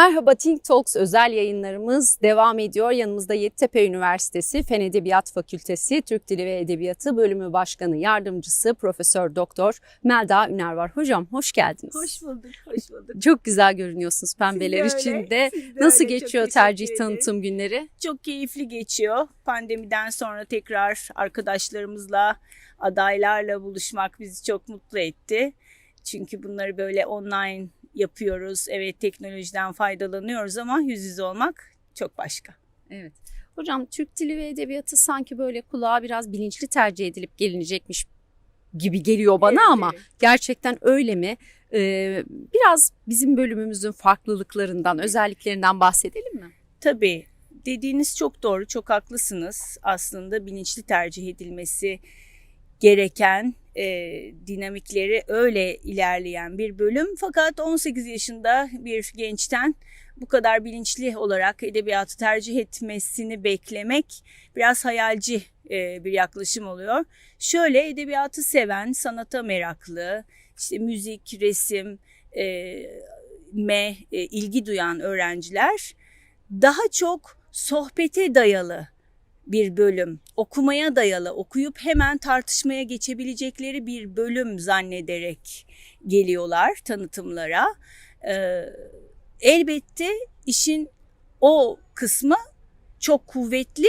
Merhaba Think Talks özel yayınlarımız devam ediyor. Yanımızda Yeditepe Üniversitesi Fen Edebiyat Fakültesi Türk Dili ve Edebiyatı Bölümü Başkanı Yardımcısı Profesör Doktor Melda Üner var. Hocam hoş geldiniz. Hoş bulduk, hoş bulduk. Çok güzel görünüyorsunuz pembeler Siz öyle, içinde. siz Nasıl öyle. Geçiyor tercih ederim. tanıtım günleri? Çok keyifli geçiyor. Pandemiden sonra tekrar arkadaşlarımızla, adaylarla buluşmak bizi çok mutlu etti. Çünkü bunları böyle online yapıyoruz. Evet teknolojiden faydalanıyoruz ama yüz yüze olmak çok başka. Evet. Hocam Türk Dili ve Edebiyatı sanki böyle kulağa biraz bilinçli tercih edilip gelinecekmiş gibi geliyor bana Evet, ama evet. gerçekten öyle mi? Ee, biraz bizim bölümümüzün farklılıklarından, özelliklerinden bahsedelim mi? Tabii dediğiniz çok doğru, çok haklısınız. Aslında bilinçli tercih edilmesi gereken e, dinamikleri öyle ilerleyen bir bölüm. Fakat 18 yaşında bir gençten bu kadar bilinçli olarak edebiyatı tercih etmesini beklemek biraz hayalci e, bir yaklaşım oluyor. Şöyle edebiyatı seven, sanata meraklı, işte müzik, resim, e, me e, ilgi duyan öğrenciler daha çok sohbete dayalı bir bölüm, okumaya dayalı, okuyup hemen tartışmaya geçebilecekleri bir bölüm zannederek geliyorlar tanıtımlara. Ee, elbette işin o kısmı çok kuvvetli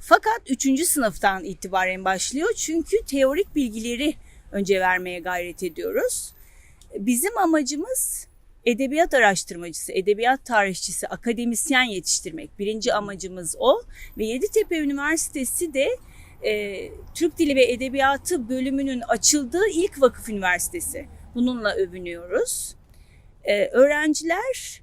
fakat 3. sınıftan itibaren başlıyor. Çünkü teorik bilgileri önce vermeye gayret ediyoruz. Bizim amacımız edebiyat araştırmacısı, edebiyat tarihçisi, akademisyen yetiştirmek. Birinci amacımız o ve Yeditepe Üniversitesi de e, Türk Dili ve Edebiyatı bölümünün açıldığı ilk vakıf üniversitesi. Bununla övünüyoruz. E, öğrenciler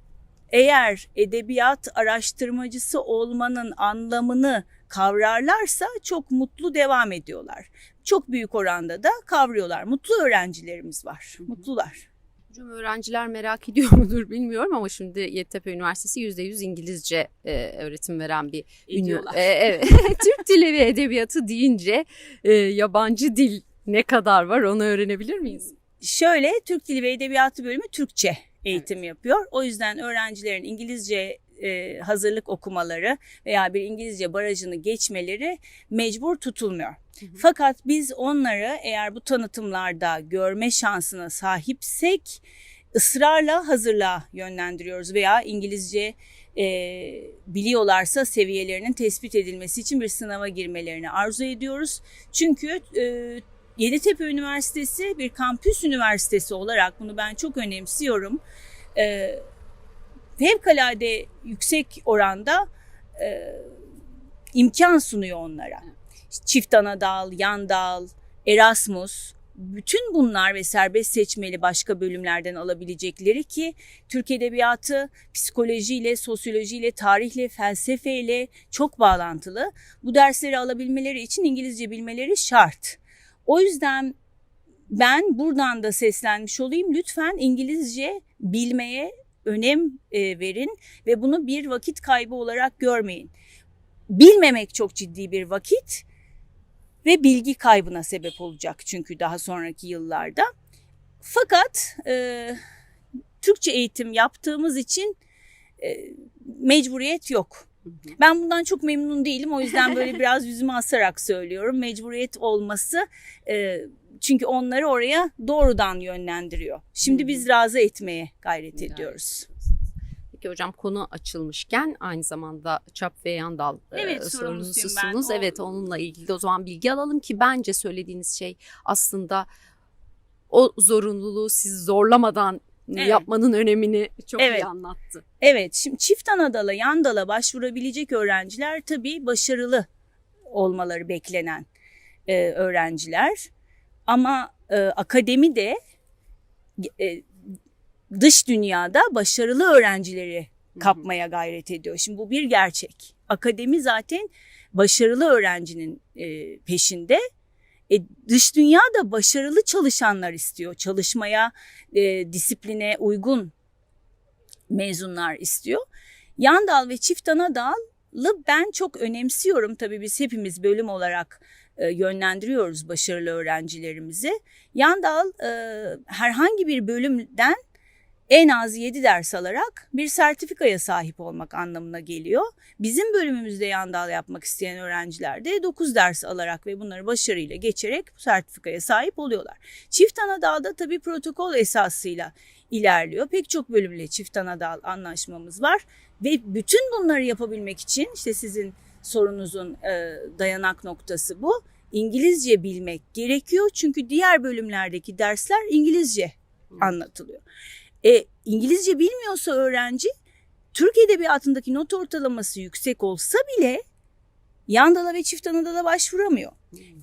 eğer edebiyat araştırmacısı olmanın anlamını kavrarlarsa çok mutlu devam ediyorlar. Çok büyük oranda da kavruyorlar. Mutlu öğrencilerimiz var. Mutlular. Hocam öğrenciler merak ediyor mudur bilmiyorum ama şimdi Yeditepe Üniversitesi %100 İngilizce e, öğretim veren bir ünü- Ediyorlar. E, evet. Türk Dili ve Edebiyatı deyince e, yabancı dil ne kadar var onu öğrenebilir miyiz? Şöyle Türk Dili ve Edebiyatı bölümü Türkçe eğitim yapıyor. O yüzden öğrencilerin İngilizce e, hazırlık okumaları veya bir İngilizce barajını geçmeleri mecbur tutulmuyor. Hı hı. Fakat biz onları eğer bu tanıtımlarda görme şansına sahipsek ısrarla hazırlığa yönlendiriyoruz veya İngilizce e, biliyorlarsa seviyelerinin tespit edilmesi için bir sınava girmelerini arzu ediyoruz. Çünkü e, Yeditepe Üniversitesi bir kampüs üniversitesi olarak bunu ben çok önemsiyorum. E, fevkalade yüksek oranda e, imkan sunuyor onlara. Çift ana dal, yan dal, Erasmus, bütün bunlar ve serbest seçmeli başka bölümlerden alabilecekleri ki Türk Edebiyatı psikolojiyle, sosyolojiyle, tarihle, felsefeyle çok bağlantılı. Bu dersleri alabilmeleri için İngilizce bilmeleri şart. O yüzden ben buradan da seslenmiş olayım. Lütfen İngilizce bilmeye önem e, verin ve bunu bir vakit kaybı olarak görmeyin. Bilmemek çok ciddi bir vakit ve bilgi kaybına sebep olacak çünkü daha sonraki yıllarda. Fakat e, Türkçe eğitim yaptığımız için e, mecburiyet yok. Ben bundan çok memnun değilim. O yüzden böyle biraz yüzüme asarak söylüyorum. Mecburiyet olması e, çünkü onları oraya doğrudan yönlendiriyor. Şimdi biz razı etmeye gayret ediyoruz. Peki hocam konu açılmışken aynı zamanda çap ve yandal e, Evet, sorumlusuyum ben. sorumlusunuz. O- Evet onunla ilgili de o zaman bilgi alalım ki bence söylediğiniz şey aslında o zorunluluğu siz zorlamadan Evet. yapmanın önemini çok Evet. iyi anlattı. Evet, şimdi çift anadala, yan dala başvurabilecek öğrenciler tabii başarılı olmaları beklenen e, öğrenciler. Ama e, akademi de e, dış dünyada başarılı öğrencileri kapmaya gayret ediyor. Şimdi bu bir gerçek. Akademi zaten başarılı öğrencinin e, peşinde. E, dış dünya da başarılı çalışanlar istiyor. Çalışmaya, e, disipline uygun mezunlar istiyor. Yan dal ve çift ana dalı ben çok önemsiyorum. Tabii biz hepimiz bölüm olarak e, yönlendiriyoruz başarılı öğrencilerimizi. Yan dal e, herhangi bir bölümden en az 7 ders alarak bir sertifikaya sahip olmak anlamına geliyor. Bizim bölümümüzde yan dal yapmak isteyen öğrenciler de 9 ders alarak ve bunları başarıyla geçerek bu sertifikaya sahip oluyorlar. Çift ana dalda tabii protokol esasıyla ilerliyor. Pek çok bölümle çift ana dal anlaşmamız var ve bütün bunları yapabilmek için işte sizin sorunuzun e, dayanak noktası bu. İngilizce bilmek gerekiyor çünkü diğer bölümlerdeki dersler İngilizce anlatılıyor. E, İngilizce bilmiyorsa öğrenci Türk Edebiyatı'ndaki not ortalaması yüksek olsa bile Yandala ve çift anadala başvuramıyor.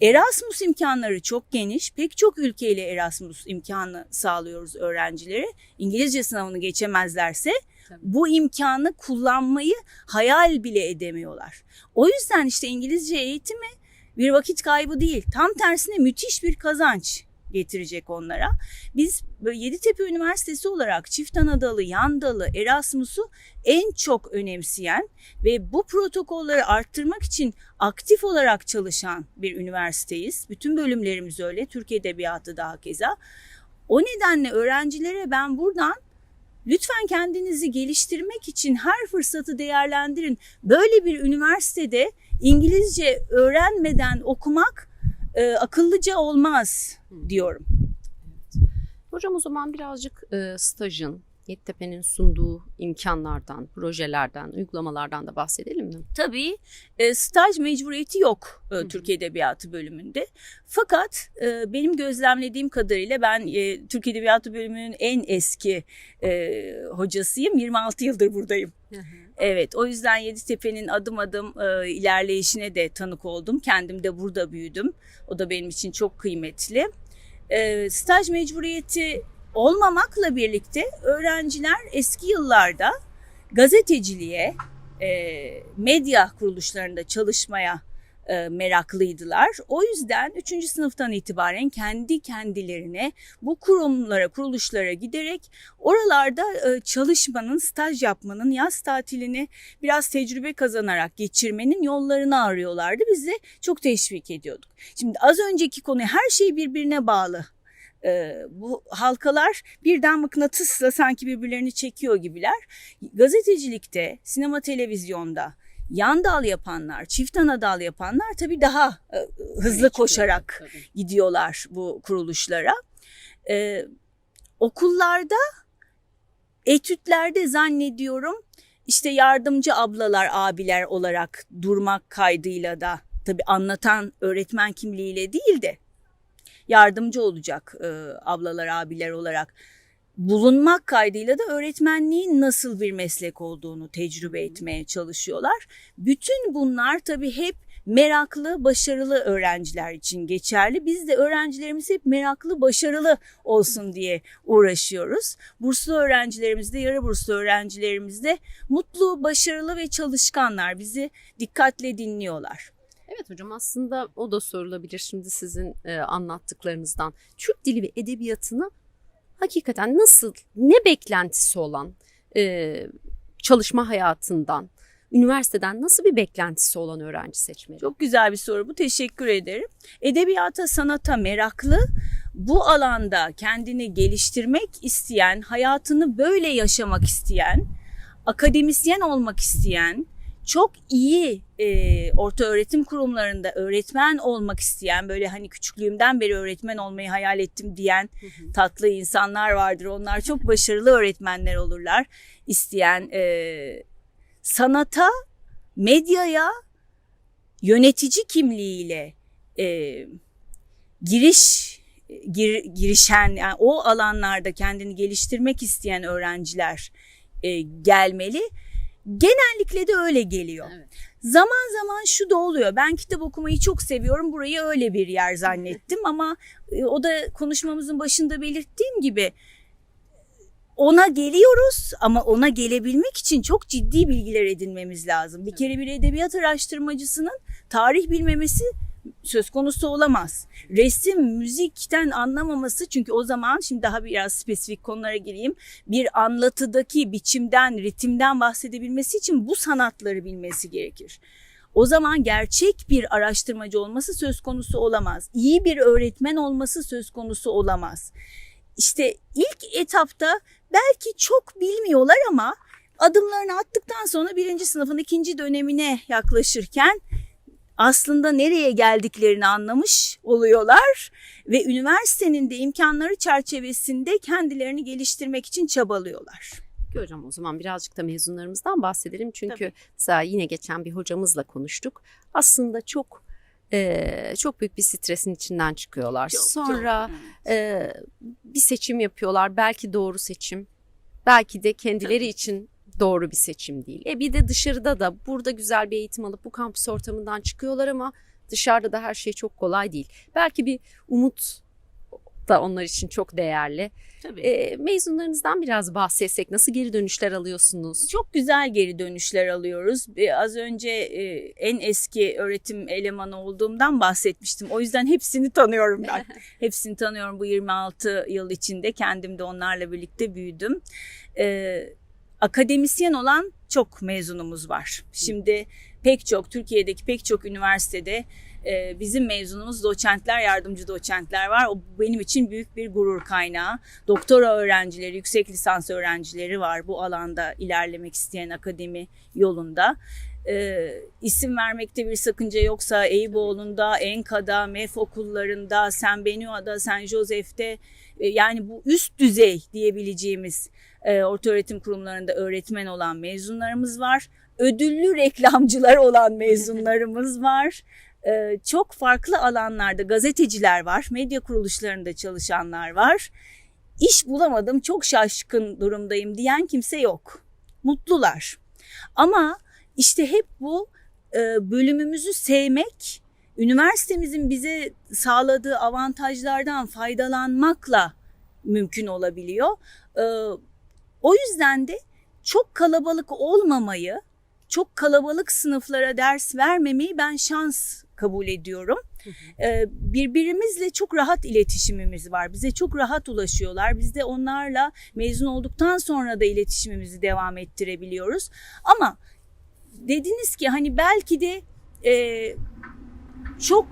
Erasmus imkanları çok geniş. Pek çok ülkeyle Erasmus imkanı sağlıyoruz öğrencilere. İngilizce sınavını geçemezlerse Tabii. bu imkanı kullanmayı hayal bile edemiyorlar. O yüzden işte İngilizce eğitimi bir vakit kaybı değil. Tam tersine müthiş bir kazanç getirecek onlara. Biz Yeditepe Üniversitesi olarak çift anadalı, yandalı, Erasmus'u en çok önemseyen ve bu protokolleri arttırmak için aktif olarak çalışan bir üniversiteyiz. Bütün bölümlerimiz öyle. Türk Edebiyatı daha keza. O nedenle öğrencilere ben buradan lütfen kendinizi geliştirmek için her fırsatı değerlendirin. Böyle bir üniversitede İngilizce öğrenmeden okumak e, akıllıca olmaz diyorum. Hocam o zaman birazcık e, stajın, Yeditepe'nin sunduğu imkanlardan, projelerden, uygulamalardan da bahsedelim mi? Tabii e, staj mecburiyeti yok e, Hı hı. Türk Edebiyatı bölümünde. Fakat e, benim gözlemlediğim kadarıyla ben e, Türk Edebiyatı bölümünün en eski e, hocasıyım. 26 yıldır buradayım. Evet o yüzden Yeditepe'nin adım adım e, ilerleyişine de tanık oldum. Kendim de burada büyüdüm. O da benim için çok kıymetli. E, staj mecburiyeti olmamakla birlikte öğrenciler eski yıllarda gazeteciliğe, e, medya kuruluşlarında çalışmaya e, meraklıydılar. O yüzden 3. sınıftan itibaren kendi kendilerine bu kurumlara, kuruluşlara giderek oralarda e, çalışmanın, staj yapmanın, yaz tatilini biraz tecrübe kazanarak geçirmenin yollarını arıyorlardı. Biz de çok teşvik ediyorduk. Şimdi az önceki konu her şey birbirine bağlı. Ee, bu halkalar birden mıknatısla sanki birbirlerini çekiyor gibiler. Gazetecilikte, sinema televizyonda yan dal yapanlar, çift ana dal yapanlar tabii daha e, hızlı koşarak Tabii. gidiyorlar bu kuruluşlara. Ee, okullarda, etütlerde zannediyorum işte yardımcı ablalar, abiler olarak durmak kaydıyla da tabii anlatan öğretmen kimliğiyle değil de yardımcı olacak e, ablalar, abiler olarak bulunmak kaydıyla da öğretmenliğin nasıl bir meslek olduğunu tecrübe etmeye çalışıyorlar. Bütün bunlar tabii hep meraklı, başarılı öğrenciler için geçerli. Biz de öğrencilerimiz hep meraklı, başarılı olsun diye uğraşıyoruz. Burslu öğrencilerimiz de, yarı burslu öğrencilerimiz de mutlu, başarılı ve çalışkanlar. Bizi dikkatle dinliyorlar. Evet hocam aslında o da sorulabilir şimdi sizin e, anlattıklarınızdan. Türk dili ve edebiyatını hakikaten nasıl, ne beklentisi olan e, çalışma hayatından, üniversiteden nasıl bir beklentisi olan öğrenci seçmeli? Çok güzel bir soru bu. Teşekkür ederim. Edebiyata, sanata meraklı, bu alanda kendini geliştirmek isteyen, hayatını böyle yaşamak isteyen, akademisyen olmak isteyen, çok iyi e, orta öğretim kurumlarında öğretmen olmak isteyen, böyle hani küçüklüğümden beri öğretmen olmayı hayal ettim diyen tatlı insanlar vardır. Onlar çok başarılı öğretmenler olurlar. İsteyen e, sanata, medyaya yönetici kimliğiyle e, giriş gir, girişen yani o alanlarda kendini geliştirmek isteyen öğrenciler e, gelmeli. Genellikle de öyle geliyor. Evet. Zaman zaman şu da oluyor. Ben kitap okumayı çok seviyorum. Burayı öyle bir yer zannettim ama e, o da konuşmamızın başında belirttiğim gibi ona geliyoruz ama ona gelebilmek için çok ciddi bilgiler edinmemiz lazım. Bir kere bir edebiyat araştırmacısının tarih bilmemesi söz konusu olamaz. Resim, müzikten anlamaması çünkü o zaman şimdi daha biraz spesifik konulara gireyim. Bir anlatıdaki biçimden, ritimden bahsedebilmesi için bu sanatları bilmesi gerekir. O zaman gerçek bir araştırmacı olması söz konusu olamaz. İyi bir öğretmen olması söz konusu olamaz. işte ilk etapta belki çok bilmiyorlar ama adımlarını attıktan sonra birinci sınıfın ikinci dönemine yaklaşırken aslında nereye geldiklerini anlamış oluyorlar ve üniversitenin de imkanları çerçevesinde kendilerini geliştirmek için çabalıyorlar. Peki hocam o zaman birazcık da mezunlarımızdan bahsedelim. Çünkü Tabii. mesela yine geçen bir hocamızla konuştuk. Aslında çok eee, çok büyük bir stresin içinden çıkıyorlar. Sonra eee, bir seçim yapıyorlar. Belki doğru seçim. Belki de kendileri için doğru bir seçim değil. E bir de dışarıda da burada güzel bir eğitim alıp bu kampüs ortamından çıkıyorlar ama dışarıda da her şey çok kolay değil. Belki bir umut da onlar için çok değerli. Tabii. E, mezunlarınızdan biraz bahsetsek nasıl geri dönüşler alıyorsunuz? Çok güzel geri dönüşler alıyoruz. Ee, Az önce e, en eski öğretim elemanı olduğumdan bahsetmiştim. O yüzden hepsini tanıyorum ben. hepsini tanıyorum bu 26 yıl içinde. Kendim de onlarla birlikte büyüdüm. Ee, akademisyen olan çok mezunumuz var. Şimdi pek çok Türkiye'deki pek çok üniversitede e, bizim mezunumuz doçentler, yardımcı doçentler var. O benim için büyük bir gurur kaynağı. Doktora öğrencileri, yüksek lisans öğrencileri var bu alanda ilerlemek isteyen akademi yolunda. E, isim vermekte bir sakınca yoksa Eyüboğlu'nda, Enka'da, MEF okullarında, San Benoît'da, San Joseph'te e, yani bu üst düzey diyebileceğimiz e, ortaöğretim kurumlarında öğretmen olan mezunlarımız var. Ödüllü reklamcılar olan mezunlarımız var. E, çok farklı alanlarda gazeteciler var, medya kuruluşlarında çalışanlar var. İş bulamadım, çok şaşkın durumdayım diyen kimse yok. Mutlular. Ama işte hep bu e, bölümümüzü sevmek, üniversitemizin bize sağladığı avantajlardan faydalanmakla mümkün olabiliyor. E, o yüzden de çok kalabalık olmamayı, çok kalabalık sınıflara ders vermemeyi ben şans kabul ediyorum. Ee, birbirimizle çok rahat iletişimimiz var. Bize çok rahat ulaşıyorlar. Biz de onlarla mezun olduktan sonra da iletişimimizi devam ettirebiliyoruz. Ama dediniz ki hani belki de e, çok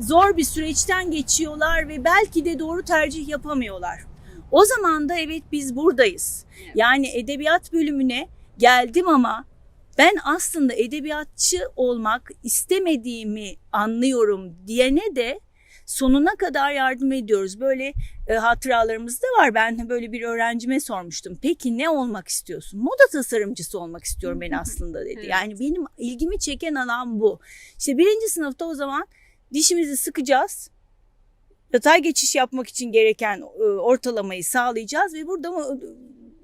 zor bir süreçten geçiyorlar ve belki de doğru tercih yapamıyorlar. O zaman da evet biz buradayız. Yani edebiyat bölümüne geldim ama ben aslında edebiyatçı olmak istemediğimi anlıyorum diyene de sonuna kadar yardım ediyoruz. Böyle e, hatıralarımız da var. Ben böyle bir öğrencime sormuştum. Peki ne olmak istiyorsun? Moda tasarımcısı olmak istiyorum ben aslında dedi. Evet. Yani benim ilgimi çeken alan bu. İşte birinci sınıfta o zaman dişimizi sıkacağız. Yatay geçiş yapmak için gereken e, ortalamayı sağlayacağız ve burada mı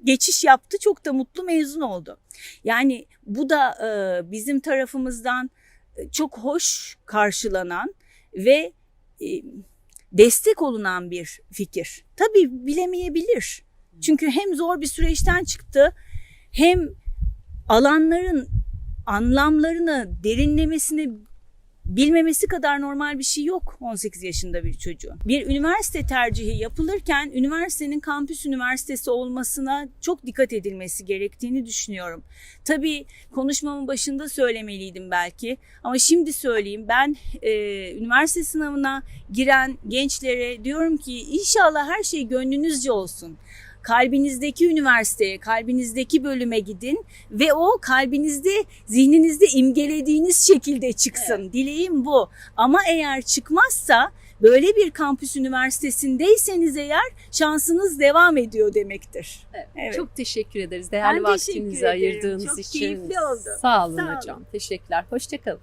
geçiş yaptı çok da mutlu mezun oldu. Yani bu da e, bizim tarafımızdan e, çok hoş karşılanan ve e, destek olunan bir fikir. Tabii bilemeyebilir. Çünkü hem zor bir süreçten çıktı hem alanların anlamlarını derinlemesine bilmemesi kadar normal bir şey yok 18 yaşında bir çocuğun. Bir üniversite tercihi yapılırken üniversitenin kampüs üniversitesi olmasına çok dikkat edilmesi gerektiğini düşünüyorum. Tabii konuşmamın başında söylemeliydim belki ama şimdi söyleyeyim. Ben e, üniversite sınavına giren gençlere diyorum ki inşallah her şey gönlünüzce olsun kalbinizdeki üniversiteye, kalbinizdeki bölüme gidin ve o kalbinizde, zihninizde imgelediğiniz şekilde çıksın. Dileğim bu. Ama eğer çıkmazsa böyle bir kampüs üniversitesindeyseniz eğer şansınız devam ediyor demektir. Evet. Çok teşekkür ederiz değerli Ben vaktinizi ayırdığınız Çok için. keyifli oldu. Sağ olun Sağ olun. hocam. Teşekkürler. Hoşçakalın.